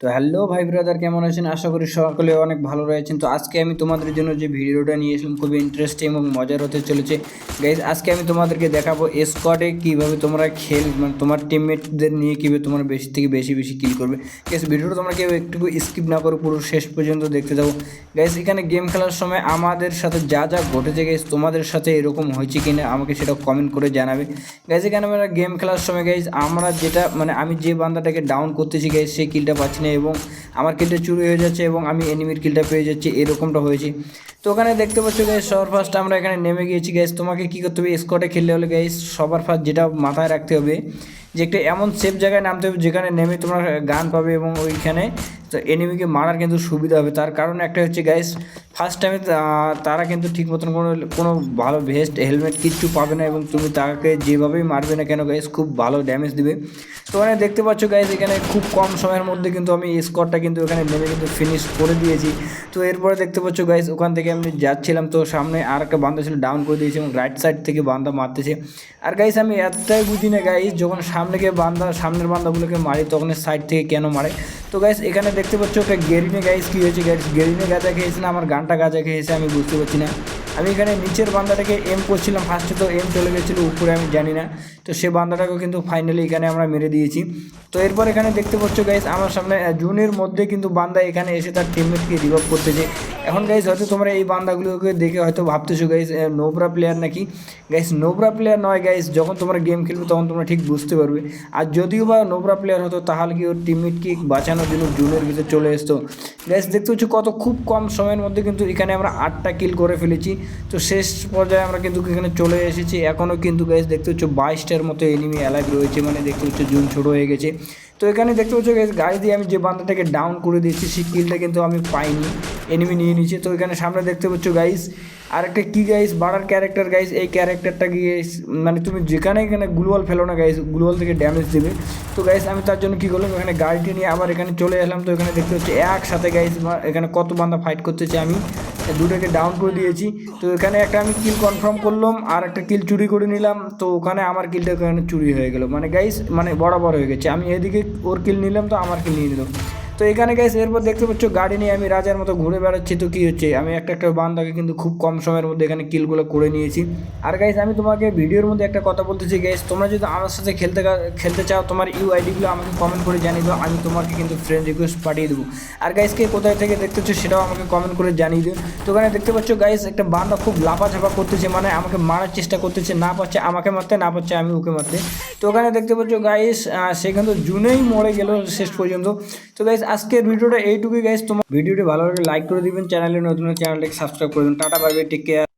তো হ্যালো ভাই ব্রাদার কেমন আছেন? আশা করি সকলে অনেক ভালো রয়েছেন। তো আজকে আমি তোমাদের জন্য যে ভিডিওটা নিয়ে এসলাম খুবই ইন্টারেস্টিং এবং মজার হতে চলেছে। গাইজ আজকে আমি তোমাদেরকে দেখাবো স্কোয়াডে কীভাবে তোমরা খেল মানে তোমার টিমমেটদের নিয়ে কীভাবে তোমরা বেশি থেকে বেশি বেশি কিল করবে। গাইজ ভিডিওটা তোমরা কেউ একটু স্কিপ না করো পুরো শেষ পর্যন্ত দেখতে যাব গাইজ এখানে গেম খেলার সময় আমাদের সাথে যা যা ঘটেছে গাইজ তোমাদের সাথে এরকম হয়েছে কি না আমাকে সেটা কমেন্ট করে জানাবে। গাইজ এখানে আমরা গেম খেলার সময় গাইজ আমরা যেটা মানে আমি যে বান্দাটাকে ডাউন করতেছি গাইজ সেই কিলটা পাচ্ছি না এবং আমার কিলটা চুরি হয়ে যাচ্ছে এবং আমি এনিমির কিলটা পেয়ে যাচ্ছি, এরকমটা হয়েছে। তো ওখানে দেখতে পাচ্ছ গাইজ সবার ফার্স্ট আমরা এখানে নেমে গিয়েছি গ্যাস তোমাকে কী করতে হবে? স্কোয়াডে খেললে হলে গাইজ সবার ফার্স্ট যেটা মাথায় রাখতে হবে যে একটা এমন সেফ জায়গায় নামতে হবে যেখানে নেমে তোমরা গান পাবে এবং ওইখানে তো এনিমিকে মারার কিন্তু সুবিধা হবে। তার কারণ একটা হচ্ছে গাইস ফার্স্ট টাইমে তারা কিন্তু ঠিক মতন কোনো কোনো ভালো ভেস্ট হেলমেট কিচ্ছু পাবে না এবং তুমি তাকে যেভাবেই মারবে না কেন গাইস খুব ভালো ড্যামেজ দিবে। তো এখানে দেখতে পাচ্ছ গাইস এখানে খুব কম সময়ের মধ্যে কিন্তু আমি স্কোরটা কিন্তু এখানে নেমে কিন্তু ফিনিশ করে দিয়েছি। তো এরপরে দেখতে পাচ্ছ গাইস ওখান থেকে আমি যাচ্ছিলাম, তো সামনে আর একটা বান্ধা ছিল ডাউন করে দিয়েছি এবং রাইট সাইড থেকে বান্ধা মারতেছে। আর গাইস আমি এতটাই বুঝি না গাইস যখন সামনে গিয়ে বান্ধা সামনের বান্ধাগুলোকে মারি তখন সাইড থেকে কেন মারে? তো গাইস এখানে দেখতে পাচ্ছ একটা গেরিনে গাইস কী হয়েছে গাইস গেরিনে গাঁজা খেয়েছে না? আমার গানটা গাঁজা খেয়েছে, আমি বুঝতে পারছি না। আমি এখানে নিচের বান্দাটাকে এম করছিলাম ফার্স্টে তো এম চলে গেছিল, উপরে আমি জানি না। তো সে বান্দাটাকেও কিন্তু ফাইনালি এখানে আমরা মেরে দিয়েছি। তো এরপর এখানে দেখতে পাচ্ছ গাইস আমার সামনে জুনের মধ্যে কিন্তু বান্দা এখানে এসে তার টিমমেটকে রিভাইভ করতেছে। এখন গাইস হয়তো তোমরা এই বান্দাগুলোকে দেখে হয়তো ভাবতেছো গাইস নোবরা প্লেয়ার নাকি? গাইস নোবরা প্লেয়ার নয় গাইস যখন তোমরা গেম খেলবে তখন তোমরা ঠিক বুঝতে পারবে। আর যদিও বা নোবরা প্লেয়ার হতো, তাহলে কি ওর টিমমেটকে বাঁচানোর জন্য জুনের ভিতরে চলে আসতো গাইস দেখতে পাচ্ছি কত খুব কম সময়ের মধ্যে কিন্তু এখানে আমরা আটটা কিল করে ফেলেছি। তো শেষ পর্যায়ে আমরা কিন্তু এখানে চলে এসেছি। এখনও কিন্তু গাইস দেখতে পাচ্ছ বাইশটার মতো এনিমি অ্যালাইভ রয়েছে মানে দেখতে পাচ্ছ জুন ছোটো হয়ে গেছে। তো এখানে দেখতে পাচ্ছ গাড়ি দিয়ে আমি যে বান্দাটাকে ডাউন করে দিয়েছি, সেই কিলটা কিন্তু আমি পাইনি এনিমি নিয়ে নিয়েছে। তো এখানে সামনে দেখতে পাচ্ছ গাইস আর একটা কী গাইস বাড়ার ক্যারেক্টার গাইস এই ক্যারেক্টারটা গিয়ে মানে তুমি যেখানে এখানে গ্লোয়াল ফেলো না গাইস গ্লোয়াল থেকে ড্যামেজ দেবে। তো গাইস আমি তার জন্য কী করলাম, এখানে গাড়িটি নিয়ে আবার এখানে চলে এলাম। তো এখানে দেখতে পাচ্ছি একসাথে গাইস এখানে কত বান্দা ফাইট করতেছে আমি। দুটোকে ডাউন করে দিয়েছি। তো এখানে একটা আমি কিল কনফার্ম করলাম, আর একটা কিল চুরি করে নিলাম। তো ওখানে আমার কিলটা ওখানে চুরি হয়ে গেল। মানে গাইস মানে বরাবর হয়ে গেছে। আমি এদিকে ওর কিল নিলাম, তো আমার কিল নিয়ে নিলাম তো এখানে গাইস এরপর দেখতে পাচ্ছ গাড়ি নিয়ে আমি রাজার মতো ঘুরে বেড়াচ্ছি। তো কী হচ্ছে? আমি একটা একটা বান্দাকে কিন্তু খুব কম সময়ের মধ্যে এখানে কিলগুলো করে নিয়েছি। আর গাইস আমি তোমাকে ভিডিওর মধ্যে একটা কথা বলতেছি গাইস তোমরা যদি আমার সাথে খেলতে খেলতে চাও, তোমার ইউ আইডিগুলো আমাকে কমেন্ট করে জানিয়ে দাও, আমি তোমাকে কিন্তু ফ্রেন্ড রিকোয়েস্ট পাঠিয়ে দেবো। আর গাইসকে কোথায় থেকে দেখতেছো সেটাও আমাকে কমেন্ট করে জানিয়ে দিও। তো ওখানে দেখতে পাচ্ছ গাইস একটা বান্দা খুব লাফাঝাপা করতেছে মানে আমাকে মারার চেষ্টা করতেছে, না পাচ্ছে আমাকে মারতে, না পাচ্ছে আমি ওকে মারতে। তো ওখানে দেখতে পাচ্ছ গাইস সে কিন্তু জুনেই মরে গেল শেষ পর্যন্ত। তো গাইস আজকের ভিডিওটা এইটুকুই গাইজ তোমার ভিডিওটি ভালো লাগে লাইক করে দিবেন চ্যানেলে নতুন চ্যানেলটাকে সাবস্ক্রাইব করে দিন টাটা বাই টেক কেয়ার